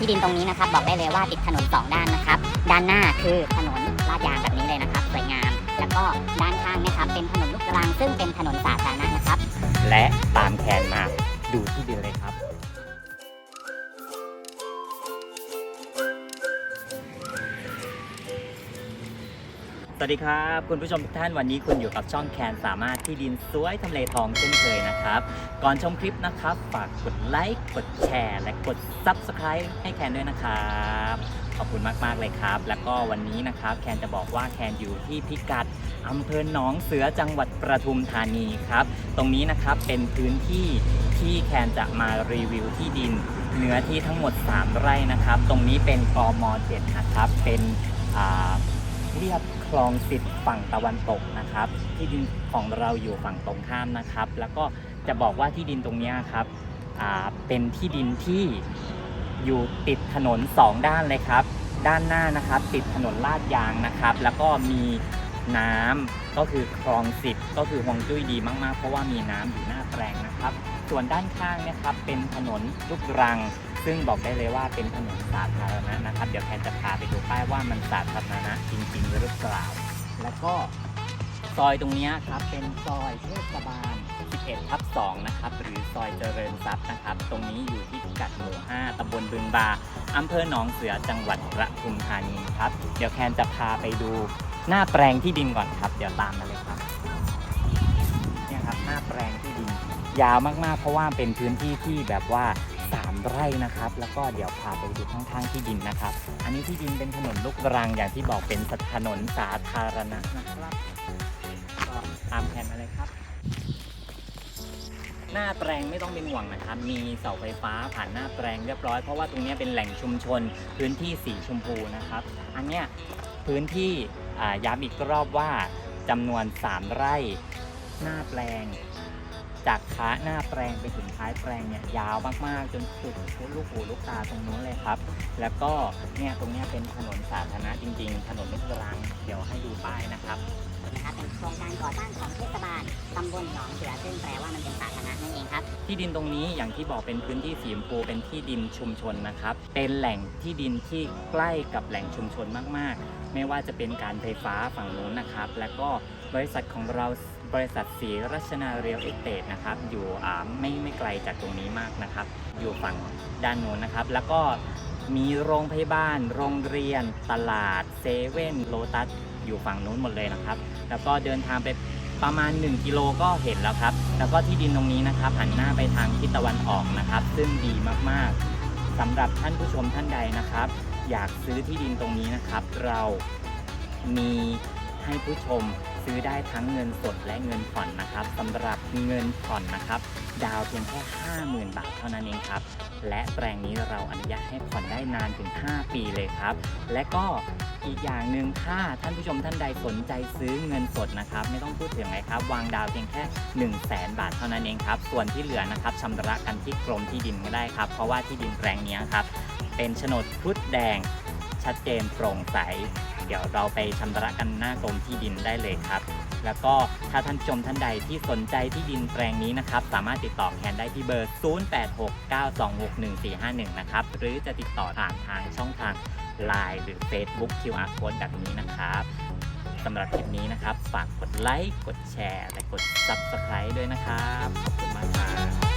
ที่ดินตรงนี้นะครับ บอกได้เลยว่าติดถนนสองด้านนะครับ ด้านหน้าคือถนนลาดยางแบบนี้เลยนะครับสวยงาม แล้วก็ด้านข้างนะครับเป็นถนนลูกรังซึ่งเป็นถนนสาธารณะนะครับ และตามแคนมาดูที่ดินเลยครับ สวัสดีครับ คุณผู้ชมทุกท่านวันนี้คุณอยู่กับช่องแคนสามารถที่ดินสวยทำเลทองเช่นเคยนะครับ ก่อนชมคลิปนะครับ ฝากกดไลค์กดแชร์ และกด Subscribe ให้แคนด้วยนะครับขอบคุณมาก ๆ เลยครับ แล้วก็วันนี้นะครับแคนจะบอกว่าแคนอยู่ที่พิกัดอำเภอหนองเสือจังหวัดประทุมธานีครับ ตรงนี้นะครับเป็นพื้นที่ที่แคนจะมารีวิวที่ดินเนื้อที่ทั้งหมด 3 ไร่นะครับ ตรงนี้เป็นกม7นะครับเป็นอ่า เรียบคลองสิทธิ์ฝั่งตะวันตกนะครับ ที่ดินของเราอยู่ฝั่งตรงข้ามนะครับ แล้วก็จะบอกว่าที่ดินตรงนี้ครับเป็นที่ดินที่อยู่ติดถนน 2 ด้านเลยครับ ด้านหน้านะครับติดถนนลาดยางนะครับ แล้วก็มีน้ำก็คือคลองสิทธิ์ก็คือฮวงจุ้ยดีมากๆ เพราะว่ามีน้ำอยู่หน้าแปลงนะครับ ส่วนด้านข้างเนะครับเป็นถนนลูกรัง ซึ่งบอกได้เลยว่าเป็นถนนสาธารณะนะครับ เดี๋ยวแทนจะพาไปดูป้ายว่ามันสาธารณะจริงๆหรือเปล่า แล้วก็ซอยตรงนี้ครับเป็นซอยเทศบาล 11ทับ2นะครับ หรือซอยเจริญทรัพย์นะครับ ตรงนี้อยู่ที่พิกัดหมู่ 5ตำบลบึงบาอำเภอหนองเสือจังหวัดประทุมธานีครับ เดี๋ยวแคนจะพาไปดูหน้าแปลงที่ดินก่อนครับ เดี๋ยวตามมาเลยครับเนี่ยครับหน้าแปลงที่ดิน ยาวมากๆ เพราะว่าเป็นพื้นที่ที่แบบว่า 3 ไร่นะครับ แล้วก็เดี๋ยวพาไปดูข้างๆที่ดินนะครับ อันนี้ที่ดินเป็นถนนลูกรังอย่างที่บอกเป็นถนนสาธารณะนะครับก็ตามแผนมาเลยครับ หน้าแปลงไม่ต้องเป็นห่วงนะครับ มีเสาไฟฟ้าผ่านหน้าแปลงเรียบร้อยเพราะว่าตรงนี้เป็นแหล่งชุมชน พื้นที่สีชมพูนะครับ อันเนี้ยพื้นที่ย้ำอีกรอบว่าจำนวน 3 ไร่ หน้าแปลง จากขาหน้าแปลงไปถึงท้ายแปลงเนี่ยยาวมากๆ จนสุดลูกหูลูกตาตรงนู้นเลยครับ แล้วก็เนี่ยตรงเนี้ยเป็นถนนสาธารณะจริง ๆ ถนนลูกรังเดี๋ยวให้ดูป้ายนะครับ นะครับเป็นโครงการก่อสร้างของเทศบาลตำบลหนองเสือซึ่งแปลว่า ครับ ที่ดินตรงนี้อย่างที่บอกเป็นพื้นที่สีชมพูเป็นที่ดินชุมชนนะครับ เป็นแหล่งที่ดินที่ใกล้กับแหล่งชุมชนมากๆ ไม่ว่าจะเป็นการไฟฟ้าฝั่งนู้นนะครับ แล้วก็บริษัทของเราบริษัทศรีรัชนาเรียลเอสเตทนะครับ อยู่ไม่ไม่ไกลจากตรงนี้มากนะครับ อยู่ฝั่งด้านโน้นนะครับ แล้วก็มีโรงพยาบาล โรงเรียน ตลาดเซเว่นโลตัสอยู่ฝั่งนู้นหมดเลยนะครับ แล้วก็เดินทางไป ประมาณ 1 กิโลก็เห็นแล้วครับ แล้วก็ที่ดินตรงนี้นะครับ หันหน้าไปทางทิศตะวันออกนะครับ ซึ่งดีมากๆสำหรับท่านผู้ชมท่านใดนะครับ อยากซื้อที่ดินตรงนี้นะครับ เรามีให้ผู้ชมซื้อได้ทั้งเงินสดและเงินผ่อนนะครับสำหรับเงินผ่อนนะครับ ดาวเพียงแค่ 50,000 บาทเท่านั้นเองครับ และแปลงนี้เราอนุญาตให้ผ่อนได้นานถึง 5 ปีเลยครับ และก็อีกอย่างหนึ่งถ้าท่านผู้ชมท่านใดสนใจซื้อเงินสดนะครับ ไม่ต้องพูดถึงเลยครับ วางดาวเพียงแค่ 1 0 0 0 0แบาทเท่านั้นเองครับ ส่วนที่เหลือนะครับชำระกันที่กรมที่ดินก็ได้ครับ เพราะว่าที่ดินแปลงนี้ครับ เป็นโฉนดครุฑแดง ชัดเจนโปร่งใส เดี๋ยวเราไปชำระกันหน้ากรมที่ดินได้เลยครับ แล้วก็ถ้าท่านผู้ชมท่านใดที่สนใจที่ดินแปลงนี้นะครับ สามารถติดต่อแคนได้ที่เบอร์ 0869261451 นะครับ หรือจะติดต่อผ่านทางช่องทาง Line หรือ Facebook QR Code แบบนี้นะครับสำหรับคลิปนี้นะครับ ฝากกดไลค์ กดแชร์ และกด Subscribe ด้วยนะครับ ขอบคุณมากครับ